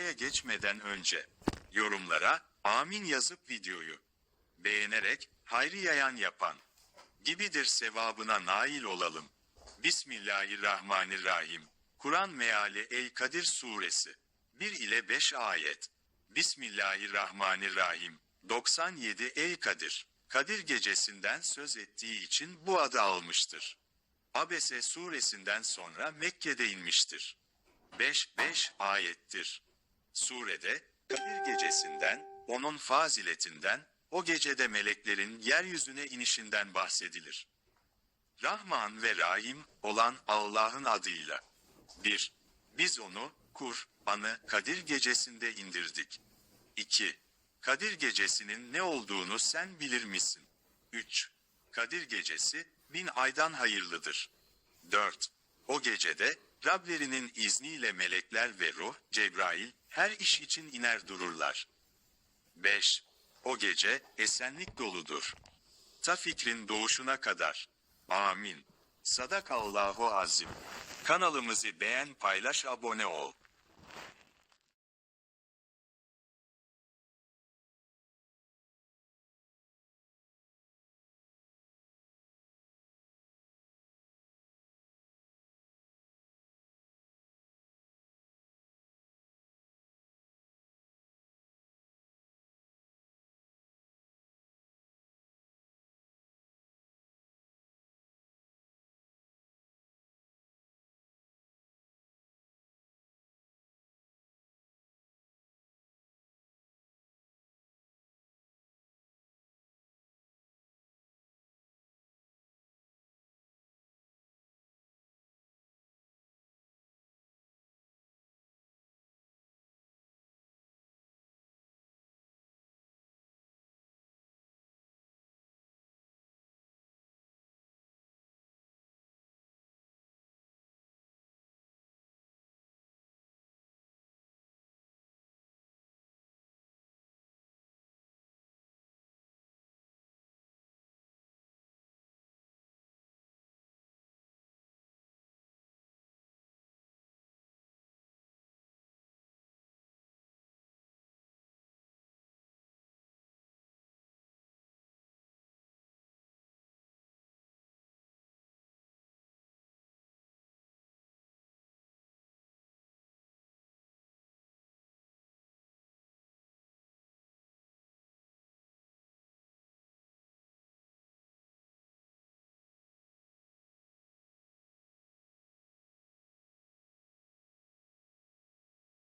videoya geçmeden önce yorumlara amin yazıp videoyu beğenerek hayrı yayan yapan gibidir sevabına nail olalım. Bismillahirrahmanirrahim. Kur'an meali El-Kadir suresi 1 ile 5 ayet. Bismillahirrahmanirrahim. 97 El-Kadir. Kadir gecesinden söz ettiği için bu adı almıştır. Abese suresinden sonra Mekke'de inmiştir. 5-5 ayettir. Surede Kadir gecesinden, onun faziletinden, o gecede meleklerin yeryüzüne inişinden bahsedilir. Rahman ve Rahim olan Allah'ın adıyla. 1. Biz onu, Kur'an'ı Kadir gecesinde indirdik. 2. Kadir gecesinin ne olduğunu sen bilir misin? 3. Kadir gecesi bin aydan hayırlıdır. 4. O gecede Rablerinin izniyle melekler ve ruh, Cebrail, her iş için iner dururlar. 5. O gece esenlik doludur. Ta fikrin doğuşuna kadar. Amin. Sadakallahu azim. Kanalımızı beğen paylaş abone ol.